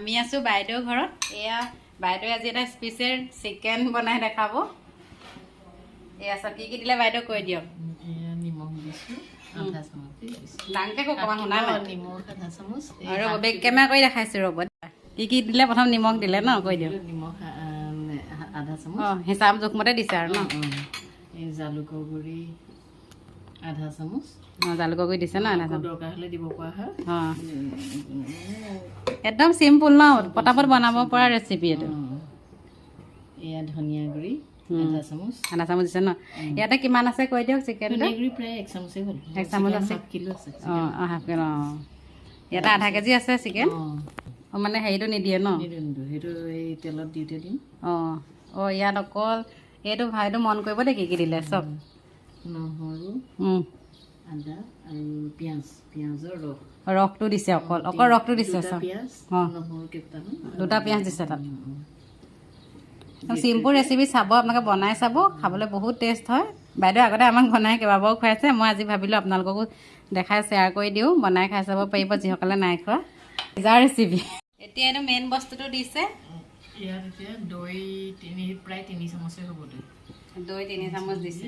আমি আছোঁ বাইদেউ ঘৰত। এয়া বাইদেৱে আজি এটা স্পেচিয়েল চিকেন বনাই দেখাব। এয়া চব কি কি দিলে বাইদেউ কৈ দিয়ক। এয়া নিমখ দিছোঁ আধা চামুচ দিছোঁ। ডাঙৰকৈ কওক অকণমান শুনা নাই। নিমখ আধা চামুচ এই আৰু হাফ বেগ কিলো- কেমেৰা কৰি দেখাইছোঁ ৰ'ব কি কি দিলে প্ৰথম নিমখ দিলে ন কৈ দিয়ক। নিমখ আ- আধা চামুচ। অঁ হিচাপ জোখমতে দিছে আৰু ন। উম। এই জালুকৰ গুড়ি আধা চামুচ। অঁ জালুকৰ গুৰি দিছে ন আকৌ নাজানো দৰকাৰ হ'লে দিব পৰা হয়। অঁ। একদম চিম্পুল ন পটাপট বনাব পৰা ৰেচিপি এইটো। এয়া ধনিয়া গুড়ি। আধা চামুচ। আধা চামুচ দিছে ন? ইয়াতে কিমান আছে কৈ দিয়ক চিকেনটো প্ৰায় এক চামুচেই হ'ল। এক চামুচ চিকেন আছে। কিলো আছে অঁ অঁ হাফ কিলো অঁ। ইয়াতে আধা কেজি আছে চিকেন অঁ। মানে হেৰিটো নিদিয়ে ন? সেইটো এই তেলত দিওঁতে দিম। অঁ অঁ ইয়াত অকল এইটো এইটো মন কৰিব দেই কি কি দিলে চব। নহৰু। আদা আৰু পিঁয়াজ পিঁয়াজৰ ৰস। ৰসটো দিছে অকল অকল ৰসটো দিছে দুটা পিঁয়াজ দিছে তাত। চিম্পুল ৰেচিপি চাব আপোনালোকে বনাই চাব। খাবলৈ বহুত টেষ্ট হয়। বাইদেউ আগতে আমাক বনাই কেইবাবাৰো খুৱাইছে। মই আজি ভাবিলোঁ আপোনালোককো দেখাই শ্বেয়াৰ কৰি দিওঁ। বনাই খাই চাব পাৰিব যিসকলে নাই খোৱা। পিজাৰ ৰেচিপি। এতিয়া এইটো মেইন বস্তুটো দিছে। ইয়াত এতিয়া দৈ তিনি প্ৰায় তিনি চামুচেই হ'ব দৈ দৈ তিনি চামুচ দিছে।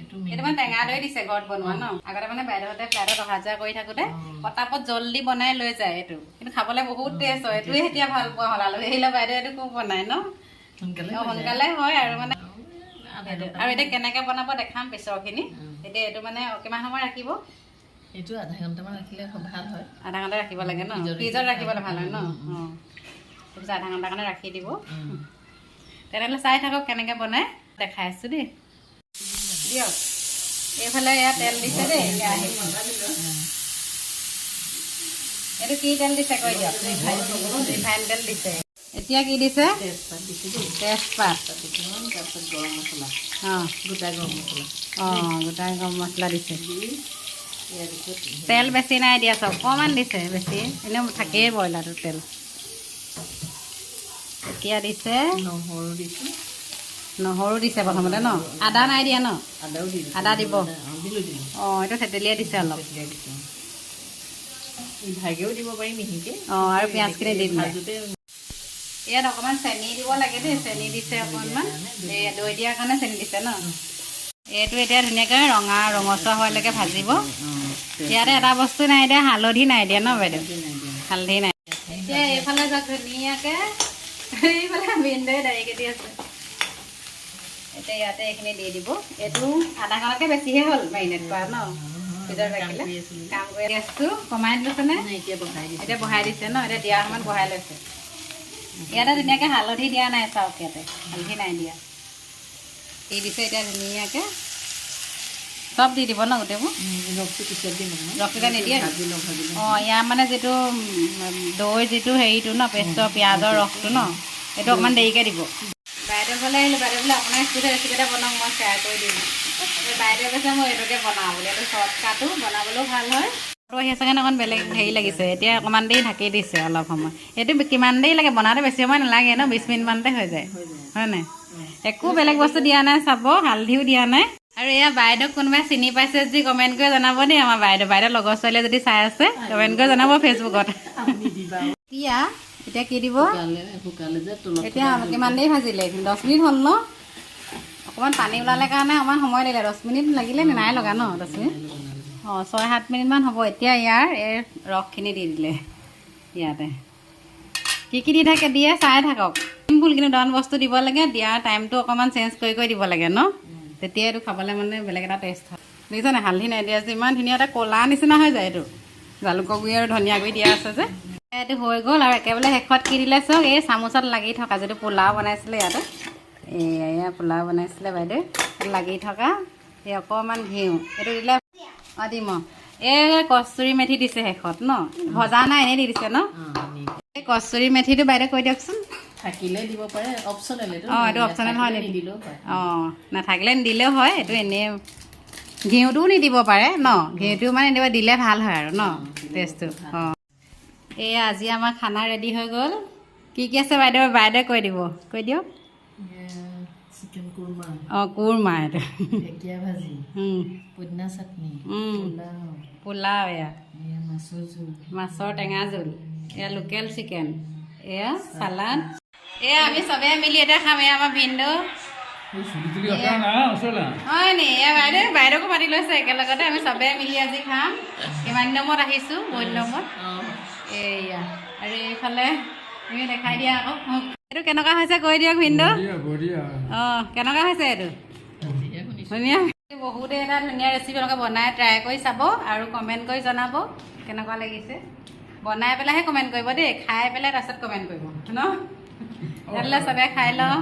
এইটো এইটো মানে টেঙা দৈ দিছে ঘৰত বনোৱা ন? আগতে মানে বাইদেউহঁতে ফ্লাইটত অহা যোৱা কৰি থাকোঁতে পটাপট জল্দি বনাই লৈ যায় এইটো। কিন্তু খাবলৈ বহুত টেষ্ট হয়। এইটোৱে এতিয়া ভাল পোৱা হ'ল। আলহী আহিলে বাইদেউ এইটো খুব বনাই ন? সোনকালে হয় আৰু মানে আৰু এতিয়া কেনেকে বনাব দেখাম পিছৰখিনি। এতিয়া এইটো মানে কিমান সময় ৰাখিব? এইটো আধা ঘণ্টামান ৰাখিলে ভাল হয়। আধা ঘণ্টা ৰাখিব লাগে ন? ফ্ৰিজত ৰাখিবলৈ ভাল হয় ন? অঁ। তাৰপিছত আধা ঘণ্টাৰ কাৰণে ৰাখি দিব। তেনেহ'লে চাই থাকক কেনেকে বনাই। দেখাই আছোঁ দেই। দিয়ক এইফালে এয়া তেল দিছে দেই এইটো কি তেল দিছে কৈ দিয়ক ৰিফাইন তেল দিছে এতিয়া কি দিছে তেজপাত অঁ গোটা গৰম অঁ গোটাই গৰম মছলা দিছে তেল বেছি নাই দিয়া চব অকণমান দিছে বেছি এনেও থাকেই ব্ৰইলাৰটো তেল এতিয়া দিছে নহৰু দিছোঁ নহৰু দিছে প্ৰথমতে ন? আদা নাই দিয়া ন? আদা দিব। অঁ এইটো থেতেলিয়াই দিছে অলপ। ভাগেও দিব পাৰি মিহিকৈ। অঁ আৰু পিঁয়াজখিনি দি। দিলে ইয়াত অকণমান চেনি দিব লাগে দেই চেনি দিছে অকণমান। এই দৈ দিয়াৰ কাৰণে চেনি দিছে ন? এইটো এতিয়া ধুনীয়াকৈ ৰঙা ৰঙচুৱা হোৱালৈকে ভাজিব। ইয়াতে এটা বস্তু নাই দিয়া হালধি নাই দিয়া ন বাইদেউ? হালধি নাই এতিয়া এইফালে যাওক ধুনীয়াকৈ এইফালে ভিনদেৱে দাড়ি কাটি আছে। এতিয়া ইয়াতে এইখিনি দি দিব। এইটো আধা ঘণ্টাতকৈ বেছিহে হ'ল মেৰিনেট কৰা ন? ভিতৰত ৰাখিলে। কাম কৰি গেছটো কমাই লৈছেনে এতিয়া বহাই দিছোঁ। এতিয়া বহাই দিছে ন? এতিয়া দিয়াৰ সময়ত বহাই লৈছে। ইয়াতে ধুনীয়াকৈ হালধি দিয়া নাই চাওক ইয়াতে। হালধি নাই দিয়া। দি দিছে এতিয়া ধুনীয়াকৈ। চব দি দিব ন গোটেইবোৰ? ৰসটো পিছত দিম। ৰসকেইটা নিদিয়ে? অঁ ইয়াৰ মানে যিটো দৈ যিটো হেৰিটো ন পেষ্টৰ পিঁয়াজৰ ৰসটো ন? এইটো অকণমান দেৰিকৈ দিব। বাইদেউ ফালে আহিলোঁ বাইদেউ বোলে আপোনাৰ স্পীডৰ ৰেচিপি এটা বনাওক মই শ্বেয়াৰ কৰি দিম। বাইদেউ কৈছে মই এইটোকে বনাওঁ বোলে। এইটো শ্বৰ্টকাটো বনাবলৈও ভাল হয়। আৰু আহি আছে কাৰণে অকণ বেলেগ হেৰি লাগিছে। এতিয়া অকণমান দেৰি ঢাকি দিছে অলপ সময়। এইটো কিমান দেৰি লাগে? বনাওঁতে বেছি সময় নালাগে ন? বিছ মিনিটমানতে হৈ যায়। হয় নাই? একো বেলেগ বস্তু দিয়া নাই চাব হালধিও দিয়া নাই। আৰু এয়া বাইদেউক কোনোবাই চিনি পাইছে যদি কমেণ্ট কৰি জনাব দেই আমাৰ বাইদেউ। বাইদেউ লগৰ ছোৱালীয়ে যদি চাই আছে কমেণ্ট কৰি জনাব ফেচবুকত এতিয়া এতিয়া কি দিব? এতিয়া কিমান দেৰি ভাজিলে? দহ মিনিট হ'ল ন? অকণমান পানী ওলালে কাৰণে অকণমান সময় লাগিলে। দহ মিনিট লাগিলে নে নাই লগা ন? দহ মিনিট? অঁ ছয় সাত মিনিটমান হ'ব। এতিয়া ইয়াৰ এই ৰসখিনি দি দিলে ইয়াতে। কি কি দি থাকে? দিয়ে চাই থাকক। চিম্পুল কিন্তু দন বস্তু দিব লাগে। দিয়াৰ টাইমটো অকণমান চেঞ্জ কৰি কৰি দিব লাগে ন? তেতিয়া এইটো খাবলৈ মানে বেলেগ এটা টেষ্ট হয়। দেখিছে নাই হালধি নাই দিয়া যে ইমান ধুনীয়া এটা ক'লা নিচিনা হৈ যায় এইটো। জালুকৰ গুড়ি আৰু ধনিয়া গুড়ি দিয়া আছে যে। এইটো হৈ গ'ল আৰু একেবাৰে শেষত কি দিলে চাওক এই চামুচত লাগি থকা যিটো পোলাও বনাইছিলে ইয়াতে। এয়া পোলাও বনাইছিলে বাইদেউ লাগি থকা। এই অকণমান ঘিউ। এইটো দিলে অঁ দিম অঁ। এই কস্তুৰী মেথি দিছে শেষত ন? ভজা নাই এনেই দি দিছে ন? এই কস্তুৰী মেথিটো বাইদেউ কৈ দিয়কচোন। থাকিলে দিব পাৰে অপচনেল অঁ, এইটো optional হয় নেকি? নিদিলেও অঁ নাথাকিলে নিদিলেও হয়। এইটো এনেই ঘিউটোও নিদিব পাৰে ন? ঘিউটো মানে দিলে ভাল হয় আৰু ন? টেষ্টটো অঁ। এয়া আজি আমাৰ খানা ৰেডি হৈ গ'ল। কি কি আছে বাইদেউ? বাইদেউ কৈ দিব। কৈ দিয়ক। চিকেন কুৰমা। অঁ কোৰমা এইটো। ঢেকীয়া ভাজি। উম, পুদিনা চাটনি। উম। পোলাও। এয়া। মাছৰ জোল। মাছৰ টেঙা জোল। এয়া লোকেল চিকেন। এয়া চালাড এয়া আমি চবে মিলি এতিয়া খাম। এয়া আমাৰ ভিনদেউ। হয় নি? এয়া বাইদেউ বাইদেউকো মাতি লৈছে। একেলগতে আমি চবে মিলি আজি খাম। কিমান দিনৰ আহিছোঁ? বহুত দিনৰ মূৰত? এইফালে। তুমি দেখাই দিয়া আকৌ। এইটো কেনেকুৱা হৈছে কৈ দিয়ক ভিনদেউ। অঁ কেনেকুৱা হৈছে এইটো? ধুনীয়া বহুতে এটা ধুনীয়া ৰেচিপি এনেকৈ বনাই ট্ৰাই কৰি চাব আৰু কমেণ্ট কৰি জনাব কেনেকুৱা লাগিছে। বনাই পেলাইহে কমেণ্ট কৰিব দেই খাই পেলাই তাৰপিছত কমেণ্ট কৰিব। ন? তেনেহ'লে চবে খাই লওঁ।